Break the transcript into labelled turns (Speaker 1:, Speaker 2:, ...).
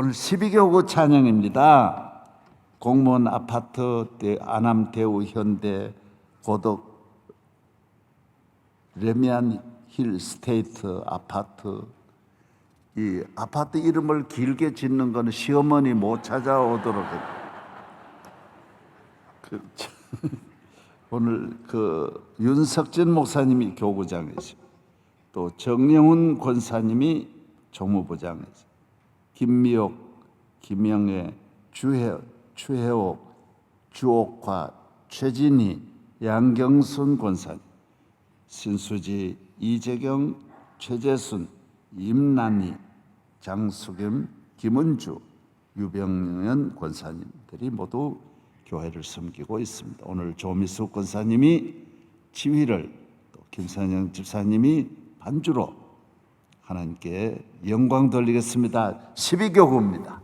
Speaker 1: 오늘 12교구 찬양입니다. 공무원 아파트 대- 아남 대우 현대 고덕 레미안 힐 스테이트 아파트 이 아파트 이름을 길게 짓는 거는 시어머니 못 찾아오도록 해. 그, 참, 오늘 그 윤석진 목사님이 교구장이시고 또 정영훈 권사님이 조무부장이시 김미옥, 김영애, 주혜, 추혜옥, 주옥화, 최진희, 양경순 권사님, 신수지, 이재경, 최재순, 임란희, 장수겸, 김은주, 유병연 권사님들이 모두 교회를 섬기고 있습니다. 오늘 조미숙 권사님이 지휘를 또 김선영 집사님이 반주로 하나님께 영광 돌리겠습니다. 12교구입니다.